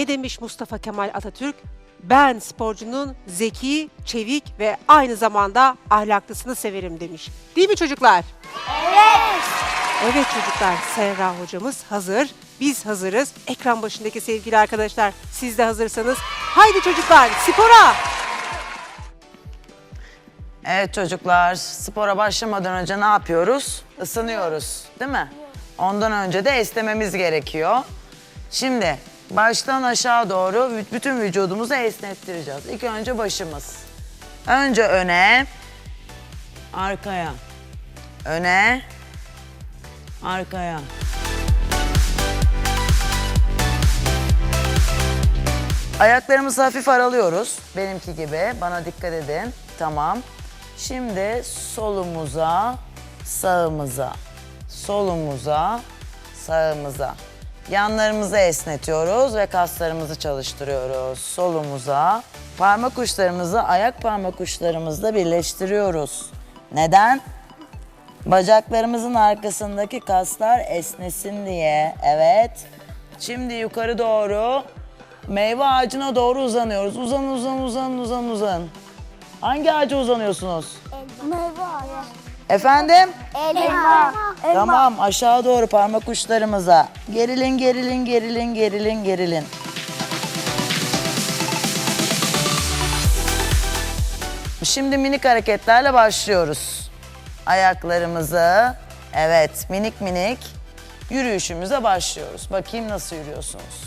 Ne demiş Mustafa Kemal Atatürk? Ben sporcunun zeki, çevik ve aynı zamanda ahlaklısını severim demiş. Değil mi çocuklar? Evet. Evet çocuklar, Serra hocamız hazır. Biz hazırız. Ekran başındaki sevgili arkadaşlar, siz de hazırsanız. Haydi çocuklar, spora! Evet çocuklar, spora başlamadan önce ne yapıyoruz? Isınıyoruz, değil mi? Ondan önce de esnememiz gerekiyor. Şimdi baştan aşağı doğru bütün vücudumuzu esnettireceğiz. İlk önce başımız. Önce öne, arkaya. Öne, arkaya. Ayaklarımızı hafif aralıyoruz. Benimki gibi. Bana dikkat edin. Tamam. Şimdi solumuza, sağımıza, solumuza, sağımıza. Yanlarımızı esnetiyoruz ve kaslarımızı çalıştırıyoruz. Solumuza, parmak uçlarımızı ayak parmak uçlarımızla birleştiriyoruz. Neden? Bacaklarımızın arkasındaki kaslar esnesin diye. Evet. Şimdi yukarı doğru meyve ağacına doğru uzanıyoruz. Uzan uzan uzan uzan uzan. Hangi ağaca uzanıyorsunuz? Meyve ağacı. Efendim? Elma. Tamam aşağı doğru parmak uçlarımıza. Gerilin gerilin gerilin gerilin gerilin. Şimdi minik hareketlerle başlıyoruz. Ayaklarımızı evet minik minik yürüyüşümüze başlıyoruz. Bakayım nasıl yürüyorsunuz.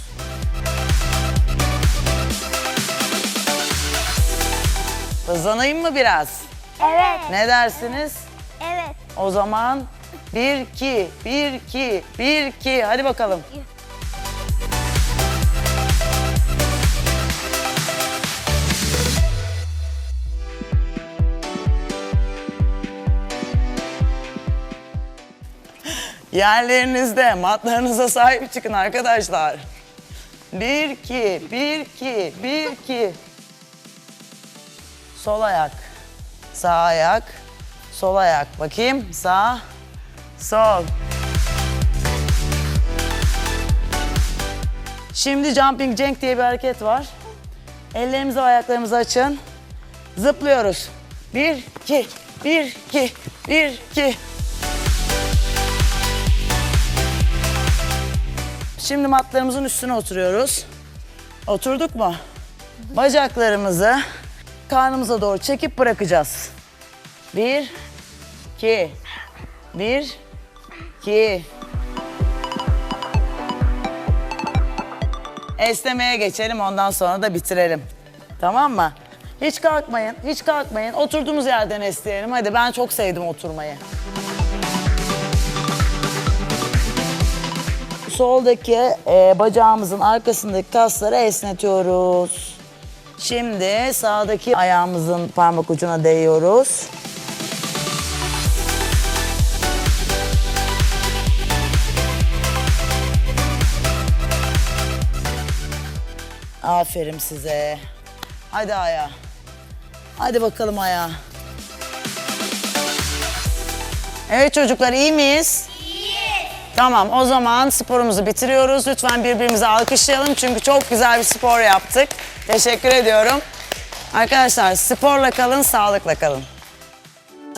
Hızlanayım mı biraz? Evet. Ne dersiniz? Evet. O zaman bir iki, bir iki, bir iki. Hadi bakalım. Yerlerinizde matlarınıza sahip çıkın arkadaşlar. Bir iki, bir iki, bir iki. Sol ayak, sağ ayak, sol ayak. Bakayım sağ, sol. Şimdi jumping jack diye bir hareket var. Ellerimizi ayaklarımızı açın. Zıplıyoruz. Bir, iki, bir, iki, bir, iki. Şimdi matlarımızın üstüne oturuyoruz. Oturduk mu? Bacaklarımızı karnımıza doğru çekip bırakacağız. Bir, iki, bir, iki. Esnemeye geçelim ondan sonra da bitirelim. Tamam mı? Hiç kalkmayın, hiç kalkmayın. Oturduğumuz yerden esneyelim. Hadi ben çok sevdim oturmayı. Soldaki e, bacağımızın arkasındaki kasları esnetiyoruz. Şimdi sağdaki ayağımızın parmak ucuna değiyoruz. Aferin size. Hadi ayağa. Hadi bakalım ayağa. Evet çocuklar iyi miyiz? Tamam o zaman sporumuzu bitiriyoruz. Lütfen birbirimizi alkışlayalım çünkü çok güzel bir spor yaptık. Teşekkür ediyorum. Arkadaşlar sporla kalın, sağlıkla kalın.